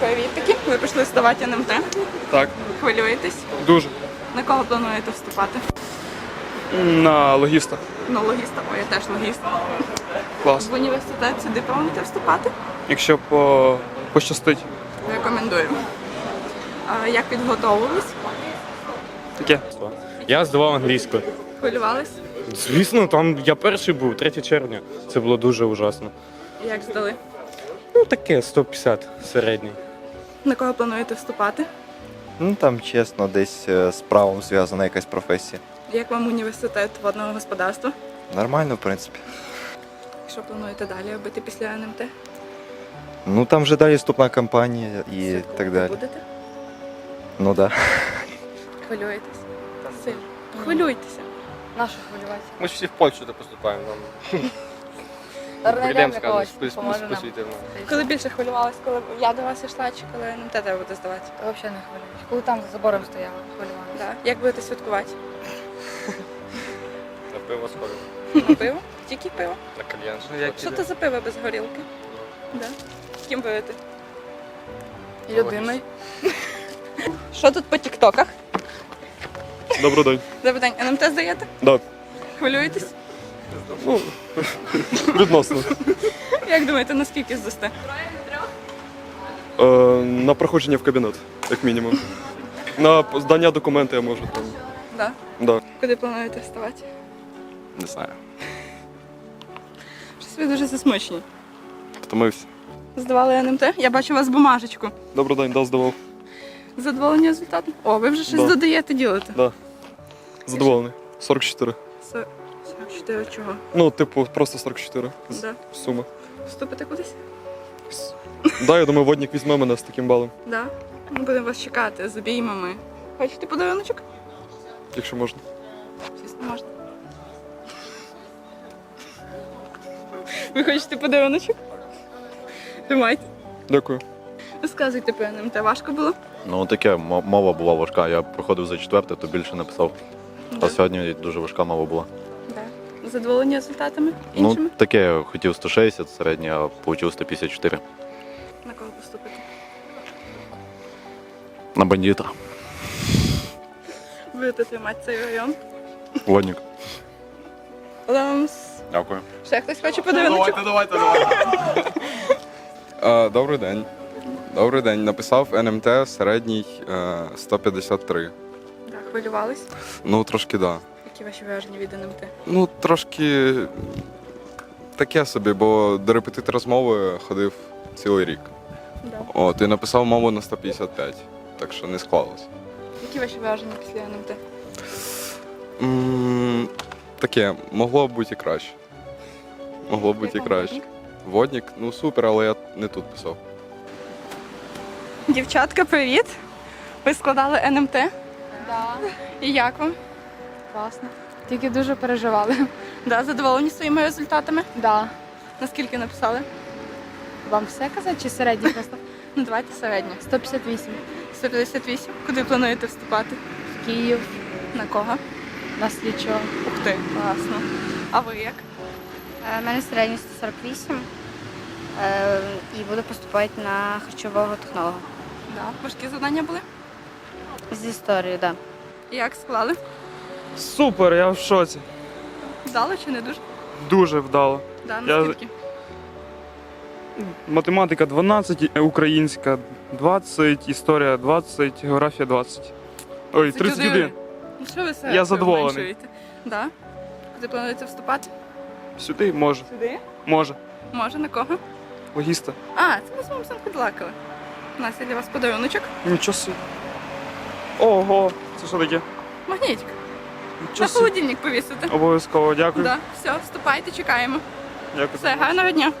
Привітки. Ви прийшли здавати НМТ. Так, Хвилюєтесь? дуже. На кого плануєте вступати? На логіста. На логіста. О, я теж логіст. Клас. В університет сюди плануєте вступати? Якщо по... пощастить. Рекомендую. А як підготовились? Таке. Я здавав англійську. Хвилювались? Звісно, там я перший був, 3 червня. Це було дуже ужасно. Як здали? Ну таке 150 середній. На кого плануєте вступати? Ну там чесно, десь е, з правом зв'язана якась професія. Як вам університет водного господарства? Нормально, в принципі. Що плануєте далі робити після НМТ? Ну там вже далі вступна кампанія і Святкувати так далі. Будете? Ну да. Хвилюєтесь? Сильно. Хвилюйтеся. Нашу хвилювати. Ми ж всі в Польщу поступаємо. Нам прийдемо, поможе посвітимо. Коли більше хвилювалась, коли я до вас йшла, чи коли НМТ треба буде здавати? Взагалі не хвилююсь. Коли там за забором стояла, хвилювалася. Да. Як будете святкувати? На пиво сходимо. На пиво? Тільки пиво. На кальян. Що це за пиво без горілки? Да. З ким будете? Людиною. Що тут по тіктоках? Добрий день. Добрий день, НМТ здаєте? Да. Хвилюєтесь? Відносно. Як думаєте, наскільки здасте? Е, на проходження в кабінет, як мінімум. На здання документів я можу там. Да. Да. Куди плануєте вставати? Не знаю. Щось ви дуже засмучені. Втомився. Здавали НМТ? Я бачу у вас бумажечку. Добрий день, да, здавав. Задоволені результатом? О, ви вже щось Да. додаєте, ділите. Да. Задоволений. 44. Со- 44 чого? Ну, типу, просто 44. Да. Сума. Вступите кудись? Да, я думаю, водник візьме мене з таким балом, Да. Ми будемо вас чекати з обіймами. Хочете подаруночок? якщо можна. Звісно, можна. Ви хочете подаруночок? Тримайте. Дякую. Розказуйте про НМТ. Важко було? Ну таке мова була важка. Я проходив за четверте, то більше написав. А сьогодні дуже важка мова була. Задоволені результатами іншими? Ну таке хотів 160 середній, а отримав 154. На кого поступити? На бандита. Будете тримати цей район. Водник. Ламс. Дякую. Ще хтось хоче подаруночок? давайте, давайте. Е, Добрий день. Добрий день. Написав НМТ середній е, 153. Да, хвилювались. Ну, трошки да. Які ваші враження від НМТ? Ну, трошки таке собі, бо до репетитора з мови ходив цілий рік. Да. От, і написав мову на 155, так що не склалось. Які ваші враження після НМТ? м таке, могло б бути і краще. Могло б бути і Як вам краще. водник? Водник, ну супер, але я не тут писав. Дівчатка, привіт! Ви складали НМТ? Да. І як вам? Класно. Тільки дуже переживали. Да, задоволені своїми результатами? Да. Наскільки написали? Вам все казати чи середній просто? Ну, давайте середньо. 158. 158. Куди плануєте вступати? В Київ, На кого? на слідчого. Ух ти, класно. А ви як? У мене середній 148 е, і буду поступати на харчового технолога. Да. Важкі завдання були? З історії, так. І Як склали? Супер, я в шоці. Вдало чи не дуже? Дуже вдало. Да, Я- Математика 12, е, українська 20, історія 20, географія 20. Ой, 31. Ну що ви себе Я задоволений. Да. Куди плануєте вступати? Сюди може. Сюди? Може. Може, на кого? Логіста. А, це ми з вами підлакали. У нас є для вас подаруночок. Нічого собі. Ого, це що таке? Магнітик. Нічого На холодильник повісити. Обов'язково, дякую. Да, все, вступайте, чекаємо. Дякую. Все, гарного дня.